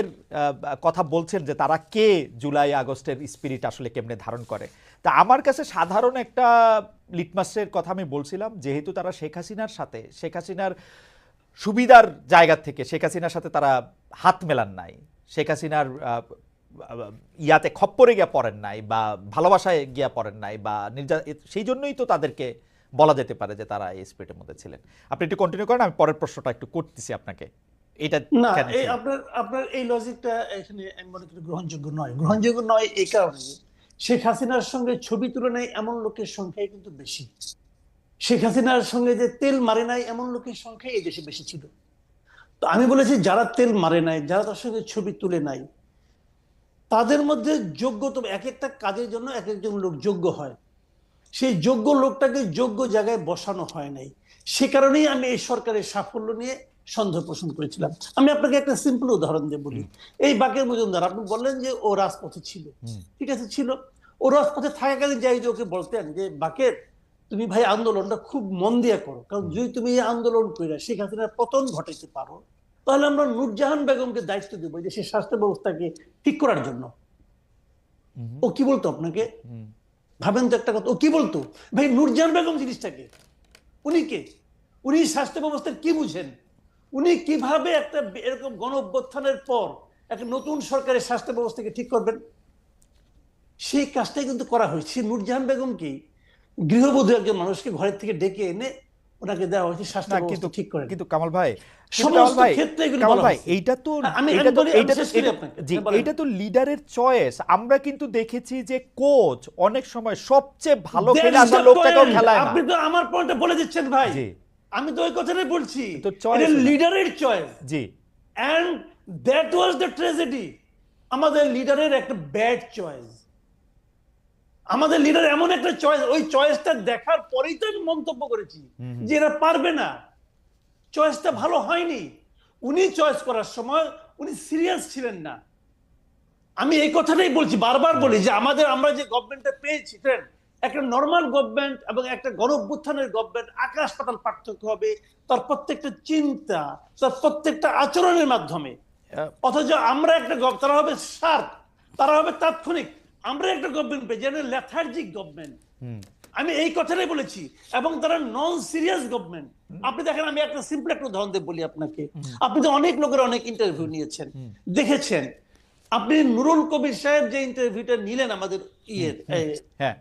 এর কথা বলছেন যে তারা কে জুলাই আগস্টের স্পিরিট আসলে কেমনে ধারণ করে? তা আমার কাছে সাধারণ একটা লিটমাসের কথা আমি বলছিলাম, যেহেতু তারা শেখ হাসিনার সাথে, শেখ হাসিনার সুবিধার জায়গা থেকে, শেখ হাসিনার সাথে তারা হাত মেলান নাই, শেখ হাসিনার ইয়াতে খপ্পরে গিয়া পড়েন নাই বা ভালোবাসায় গিয়া পড়েন নাই বা নির্যা সেই জন্যই তো তাদেরকে বলা যেতে পারে যে তারা এই স্পিরিটের মধ্যে ছিলেন। আপনি একটু কন্টিনিউ করেন, আমি পরের প্রশ্নটা একটু করতেছি আপনাকে। এটা না এই আপনার আপনার এই লজিকটা এখানে আমি মনে করি গ্রহণযোগ্য নয়। গ্রহণযোগ্য নয় এই কারণে শেখ হাসিনার সঙ্গে ছবি তুলনায় এমন লোকের সংখ্যাই কিন্তু বেশি। শেখ হাসিনার সঙ্গে যে তেল মারে নাই এমন লোকের সংখ্যা এই দেশে বেশি ছিল। তো আমি বলেছি যারা তেল মারে নাই যারা তার সঙ্গে ছবি তুলে নাই তাদের মধ্যে যোগ্যতম এক একটা কাজের জন্য এক একজন লোক যোগ্য হয়। সেই যোগ্য লোকটাকে যোগ্য জায়গায় বসানো হয় নাই। সে কারণেই আমি এই সরকারের সাফল্য নিয়ে সন্দেহ পোষণ করেছিলাম। আমি আপনাকে একটা সিম্পল উদাহরণ দিয়ে বলি। এই বাকের মজুমদার আপনি বললেন যে ও রাজপথে ছিল। ঠিক আছে ছিল। ও রাজপথে থাকাকালীন যাই যে ওকে বলতেন যে বাকের তুমি ভাই আন্দোলনটা খুব মন দিয়ে করো। কারণ যদি তুমি এই আন্দোলন করে শেখ হাসিনার পতন ঘটাইতে পারো তাহলে আমরা নুরজাহান বেগমকে দায়িত্ব দেবো যে সে স্বাস্থ্য ব্যবস্থাকে ঠিক করার জন্য। ও কি বলতো আপনাকে? ভাবেন তো একটা কথা ও কি বলতো? ভাই নুরজাহান বেগম জিনিসটাকে উনি কে? উনি স্বাস্থ্য ব্যবস্থার কি বুঝেন? উনি কীভাবে একটা এরকম গণ অভ্যুত্থানের পর একটা নতুন সরকারের স্বাস্থ্য ব্যবস্থাকে ঠিক করবেন? সেই কাজটাই কিন্তু করা হয়েছে। নূরজাহান বেগম কি গৃহবধূ একজন মানুষকে ঘরের থেকে ডেকে এনে ওনাকে দেওয়া হয়েছে স্বাস্থ্য ব্যবস্থা ঠিক করেন কিন্তু কামাল ভাই সমস্ত ক্ষেত্রে কামাল ভাই এইটা তো এটা- তো লিডারের চয়েস। আমরা কিন্তু দেখেছি যে কোচ অনেক সময় সবচেয়ে ভালো খেলে আসা লোকটাকেও খেলায় না। আপনি তো আমার পয়েন্টটা বলে দিচ্ছেন ভাই। জি। আমি তো ওই কথাটাই বলছি। এটা লিডারের choice G. And that was the tragedy আমাদের লিডারের একটা ব্যাড চয়েস আমাদের লিডার এমন একটা চয়েস ওই চয়েসটা দেখার পরেই তো আমি মন্তব্য করেছি যে এরা পারবে না। চয়েসটা ভালো হয়নি। উনি চয়েস করার সময় উনি সিরিয়াস ছিলেন না। আমি এই কথাটাই বলছি বারবার বলি যে আমাদের আমরা যে গভর্নমেন্টটা পেয়েছি friend, একটা নর্মাল গভর্নমেন্ট এবং একটা গণ অভ্যুত্থানের গভর্নমেন্ট আকাশ পাতাল পার্থক্য হবে তার প্রত্যেকটা চিন্তা তার প্রত্যেকটা আচরণের মাধ্যমে। অথচ আমরা একটা তারা হবে শার্প তারা হবে তাৎক্ষণিক। আমরা একটা গভর্নমেন্ট পেয়ে যেন লেথার্জিক গভর্নমেন্ট আমি এই কথাটাই বলেছি এবং তারা নন সিরিয়াস গভর্নমেন্ট আপনি দেখেন আমি একটা সিম্পল একটা উদাহরণ দিয়ে বলি আপনাকে। আপনি তো অনেক লোকের অনেক ইন্টারভিউ নিয়েছেন। দেখেছেন আপনি নুরুল কবির সাহেব যে ইন্টারভিউটা নিলেন আমাদের ইয়ের হ্যাঁ।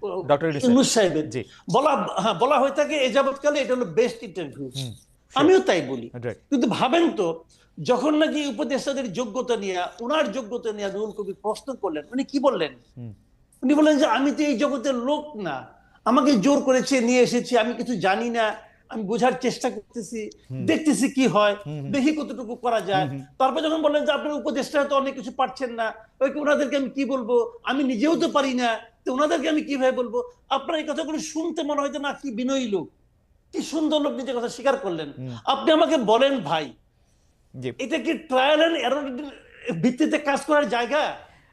বলা হ্যাঁ বলা হয়ে থাকে এ যাবৎকালে এটা হলো বেস্ট ইন্টারভিউ আমিও তাই বলি। কিন্তু ভাবেন তো যখন নাকি উপদেষ্টাদের যোগ্যতা নিয়ে উনার যোগ্যতা নিয়ে নুরুল কবি প্রশ্ন করলেন উনি কি বললেন? উনি বললেন যে আমি তো এই জগতের লোক না। আমাকে জোর করেছে নিয়ে এসেছি আমি কিছু জানি না। আমি বোঝার চেষ্টা করতেছি দেখতেছি কি হয় দেখি কতটুকু করা যায়। তারপর যখন বললেন যে আপনার উপদেষ্টা তো অনেক কিছু পারছেন না ওই ওনাদেরকে আমি কি বলব? আমি নিজেও তো পারি না তো ওনাদেরকে আমি কীভাবে বলব? আপনার এই কথাগুলো শুনতে মনে হয় যে না কি বিনয়ী লোক কি সুন্দর লোক নিজের কথা স্বীকার করলেন। আপনি আমাকে বলেন ভাই এটা কি ট্রায়াল এন্ড এরর ভিত্তিতে কাজ করার জায়গা?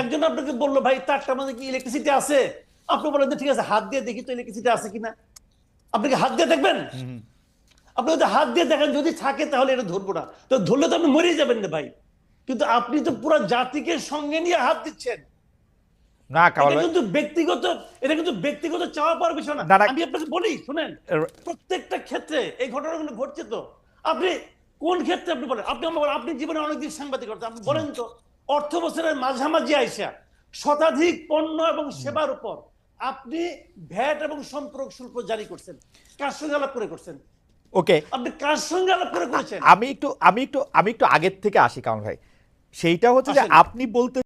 একজন আপনাকে বলল ভাই তারটার মধ্যে কি ইলেকট্রিসিটি আছে? আপনি বলেন ঠিক আছে হাত দিয়ে দেখি তো ইলেকট্রিসিটি আছে কিনা। আপনি কি হাত দিয়ে দেখবেন? আপনি যদি হাত দিয়ে দেখেন যদি থাকে তাহলে এটা ধরবো না। তো ধরলে তো আপনি মরেই যাবেন না ভাই। কিন্তু আপনি তো পুরো জাতিকে সঙ্গে নিয়ে হাত দিচ্ছেন। না কিন্তু ব্যক্তিগত এটা কিন্তু ব্যক্তিগত চাওয়া পাওয়ার বিষয় না। আমি আপনাকে বলি শুনেন। প্রত্যেকটা ক্ষেত্রে এই ঘটনাগুলো ঘটছে তো। আপনি কোন ক্ষেত্রে আপনি বলেন? আপনি আমার আপনি জীবনে অনেকদিন সাংবাদিক আপনি বলেন তো। অর্থ বছরের মাঝামাঝি আইসা শতাধিক পণ্য এবং সেবার উপর আপনি ভ্যাট এবং সম্পর্ক শুল্ক জারি করছেন কার সঙ্গে আলাপ করে করছেন? ওকে। আপনি কার সঙ্গে আলাপ করে করেছেন? আমি একটু আমি একটু আমি একটু আগের থেকে আসি কামাল ভাই। সেইটা হচ্ছে যে আপনি বলতে